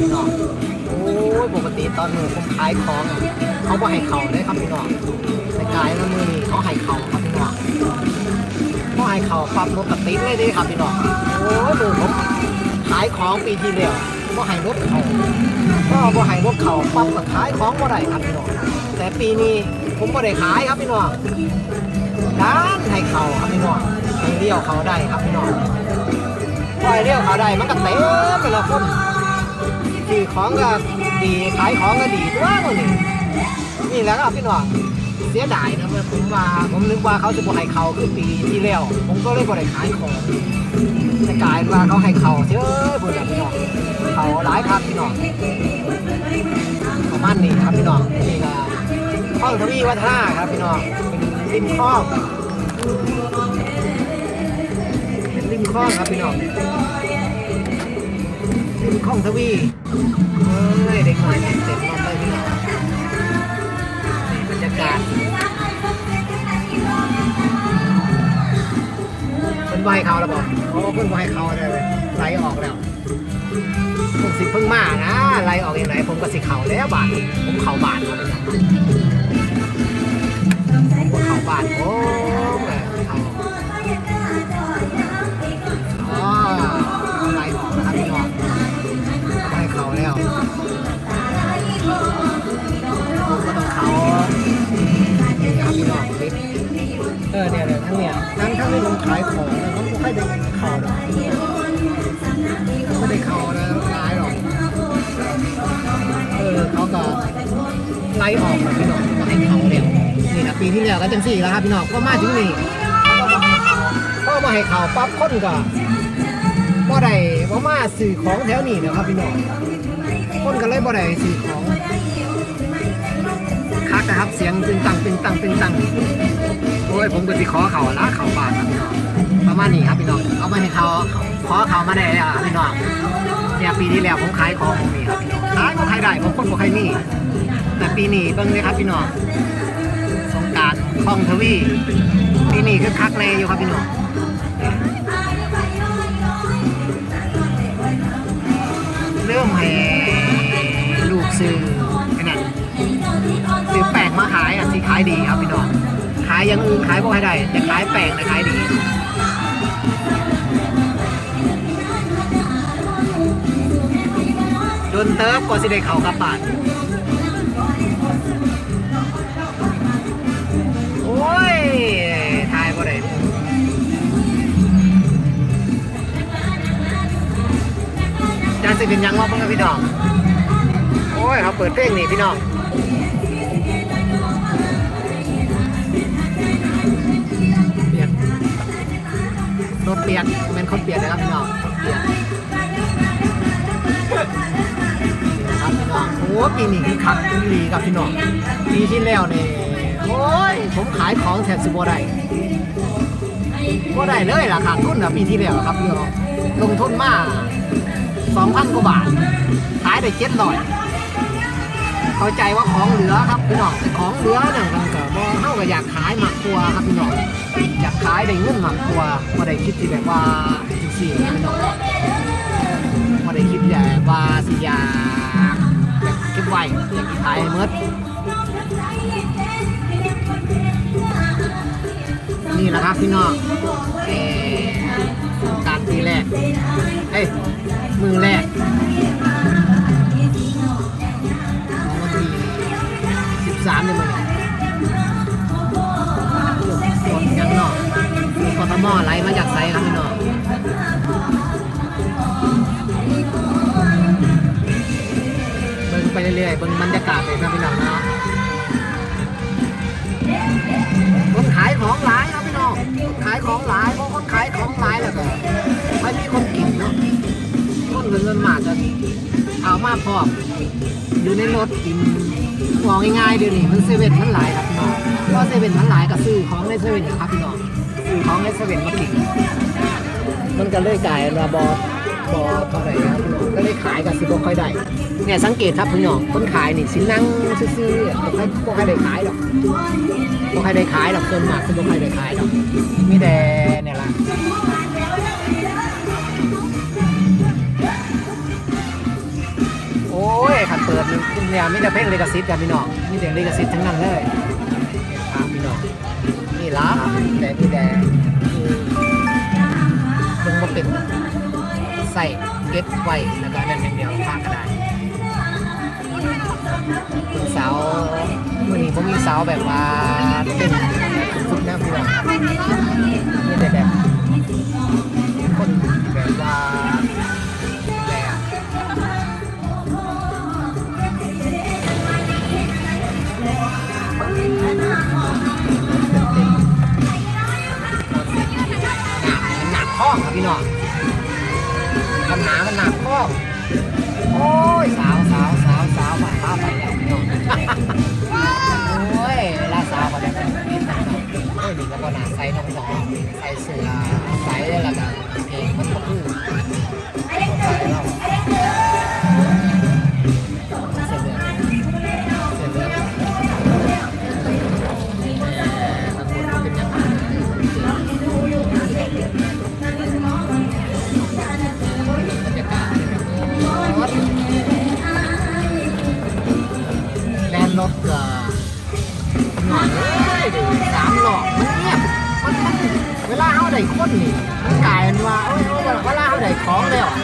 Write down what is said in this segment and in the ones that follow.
พี่น้อง โอ้ยปกติตอนหนูผมขายของอะเขาบ่ให้เขาเลยครับพี่น้องแต่กายแล้วมือนี่เขาให้เขาครับพี่น้องเขาให้เขาปรับรถกระติดเลยเดิครับพี่น้องโอ้ยดูผมขายของปีที่แล้วบ่ให้รถเขาก็บ่ให้รถเขาปรับกับขายของบ่ได้ครับพี่น้องแต่ปีนี้ผมบ่ได้ขายครับพี่น้องด้านให้เขาครับพี่น้องให้เลี้ยวเขาได้ครับพี่น้องปล่อยเรียวเขาได้มันก็เต็มไปและคน ขี่ของก็ดีขายของก็ดีตัวมันนี่นี่แหละครับพี่น้องเสียดายนะเมื่อผมว่าผมนึกว่าเขาจะบ่ให้เขาคือปีที่แล้วผมก็เลยบ่ได้ขายของแต่กลายเป็นว่าเขาให้เขาเชื่อพุ่นแหละพี่น้องเขาหลายครับพี่น้องประมาณนี้ครับพี่น้องนี่ก็ข้องทวีวัฒนาครับพี่น้องเป็นริมคลองเป็นริมคลองครับพี่น้อง ริมคลองทวีเอ้ยเด็กหน่อยเต็มเต็มรอบเลยพี่น้องนี่บรรยากาศเป็นไหวเขาแล้วบอกเขาเพิ่งไหวเขาเลยไหลออกแล้วผมสิเพิ่งมานะไหลออกอย่างไรผมก็สิเข่าแล้วบาทผมเข่าบาทเขาเลยนะผมเข่าบาทโอ้ ล่ออกนะพี่น้องก็ให้เขาแล้วนี่นะปีที่แล้วก็จังสี่แล้วครับพี่น้องก็มาถึงนี่ก็มาให้เขาปั๊บคนก็บ่ได้บ่มาซื้อของแถวนี้นะครับพี่น้องคนก็เลยบ่ได้ซื้อของคักนะครับเสียงตึงตังตึงตังตึงตังโอ้ยผมก็สิขอเขาละเขาบาทครับพี่น้องประมาณนี้ครับพี่น้องเอามาให้เขาขอเขามาได้แล้วพี่น้องเนี่ยปีที่แล้วผมขายของผมนี่ครับพี่น้องขายบ่ใครได้ผมคนบ่ใครมี แต่ปีนี้เบิ่งเลยครับพี่น้องสงการคลองทวีปีนี้คือคักเลยอยู่ครับพี่น้องเริ่มให้ลูกซื้อไอ้นั่นซื้อแป้งมาขายอะสิขายดีครับพี่น้องขายย่างอื่นขายบ่ให้ได้แต่ขายแป้งนะขายดีโดนเติบก็สิได้เข้ากระปาน สิเป็นยังว่าเพิ่งพี่น้องโอ้ยเขาเปิดเพลงนี่พี่น้องเปลี่ยนรถเปลี่ยนแมันคนเปลี่ยนนะครับพี่น้องเปลี่ยนนะครับพี่น้องโอ้ปีนี้คือคักคือดีครับพี่น้องปีที่แล้วนี่โอ้ยผมขายของแทบสิบ่ได้บ่ได้เลยล่ะขาดทุนนะปีที่แล้วครับพี่น้องลงทุนมาก สองพันกว่าบาทขายได้เจ็ดร้อยเข้าใจว่าของเหลือครับพี่น้องของเหลือเนี่ยมันก็บ่เท่ากับอยากขายหมักตัวครับพี่น้องอยากขายได้เงินหมักตัวม่ได้คิดที่แบบว่าสิสี่พี่น้องม่ได้คิดแบบว่าสิอยากเก็บไว้อยากขายให้หมดนี่แหละครับพี่น้องการปีแรกเอ้ย มือแรกของวันที่สิบสามเนี่ยมันเนี่ยรถยังเนาะรถกทมไหลมาจากไซครับพี่น้องเบิ่งไปเรื่อยๆเบิ่งบรรยาก รถกินมองง่ายๆเดี๋ยวนี้มันเซเว่นมันหลายครับพี่น้องเพราะเซเว่นมันหลายก็ซื้อของในเซเว่นครับพี่น้องซื้อของในเซเว่นมากินมันก็เลยกลายเป็นว่าบอบอเท่าไหร่ครับพี่น้องก็เลยขายกับสิบค่อยได้เนี่ยสังเกตครับพี่น้องคนขายนี่สินั่งซื่อๆบ่ค่อยบ่ค่อยได้ขายหรอกบ่ค่อยได้ขายหรอกส่วนมากคือบ่ค่อยได้ขายหรอกมีแต่เนี่ยละ เปิดเนี่ยมีแต่เพลงลิขสิทธิ์กันพี่น้องมีแต่ลิขสิทธิ์ทั้งนั้นเลยพี่น้องนี่ล้าแต่พี่แดงลงมาเป็นใส่เก็ตไว้แล้วก็นั่นอย่เดียวภากระดาษคุณสาวมือนี้ผมมีสาวแบบว่าเต้นฝึกนะพี่น้องนี่แต่แบบ มันหนักครับพี่น้องปัญหามันหนักข้อโอ้ยสาวสาวสาวสาวมาสาวไปแล้วพี่น้องโอ้ยเวลาสาวมาแล้วนี่หนักเนาะโอ้ยนี่ก็บ่หนาใส่น้องน้องใส่เสื้อใส่แล้วก็เพลงมันก็คือ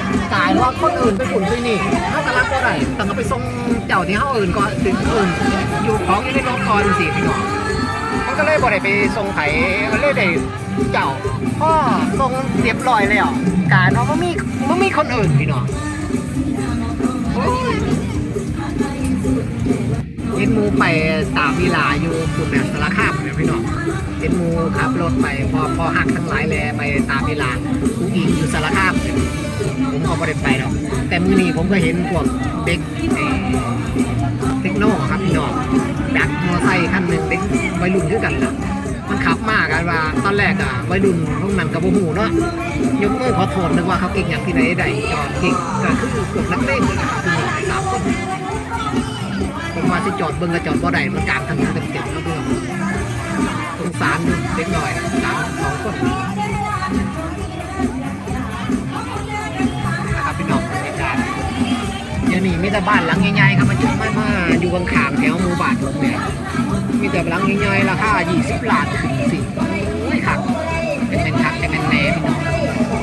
ของแล้วอะกลายว่าคนอื่นไปฝุ่นไปนี่เขากำลักก็ได้แต่ก็ไปส่งเจ้าที่เขาอื่นก่อนถึงอื่น อยู่ของอยู่ในรถก่อนสิพี่น้องมันก็เลยบ่ได้ไปส่งไผก็เลยได้เจ้าพ่อส่งเรียบร้อยแล้วกาเนาะมันมีไม่มีคนอื่นพี่น้อง ไปตามเวลาอยู่คุณแบบสารคามเนี่ยพี่น้องเห็นมูขับรถไปพอพอหักทั้งหลายแลไปตามเวลาผู้อิงอยู่สารคามเนี่ยผมก็บ่ไปหรอกแต่มือนี้ผมก็เห็นพวกเด็กเอ่อเทคโนครับพี่น้องดักมอไซค์คันหนึ่งเด็กวัยรุ่นด้วยกันนะมันขับมากกันว่า ตอนแรกอะวัยรุ่นพวกนั้นกับโมหูเนาะยกมือขอโทษนึกว่าเขาเก่งอย่างที่ไหนได้จอดเก่งก็คือพวกนักเล่นนะครับคุณหมอสามคน มาสิจอดเบิ้งกระจอดบ่ได้มันกลางถนนเต็มๆแล้วเพื่อนสงสารดูเด็กหน่อยสามสองคนนะครับพี่น้องบรรยากาศเดี๋ยวนี้มีแต่บ้านหลังใหญ่ๆครับมันจะไม่มาอยู่ข้างแถวหมู่บ้านผมเนี่ยมีแต่หลังใหญ่ๆราคา20ล้านถึงสิโอ้ยครับเป็นเป็นคักเป็นแหน่พี่น้อง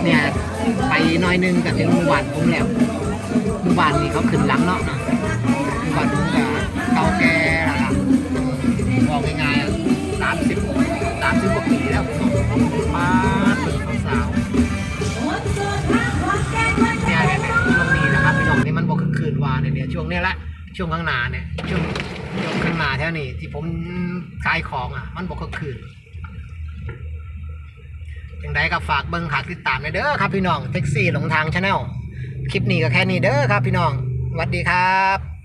เนี่ยไปน้อยนึงกับถึงหมู่บ้านผมแล้วหมู่บ้านนี้เขาขึ้นหลังเนาะ ช่วงข้างหน้าเนี่ยช่วงช่วงข้างหน้าแถวนี้ที่ผมขายของอะ มันบอกก็คืนยังไรก็ฝากเบิ้งขาติดตามเลยเด้อครับพี่น้องแท็กซี่หลงทางชาแนลคลิปนี้ก็แค่นี้เด้อครับพี่น้องสวัสดีครับ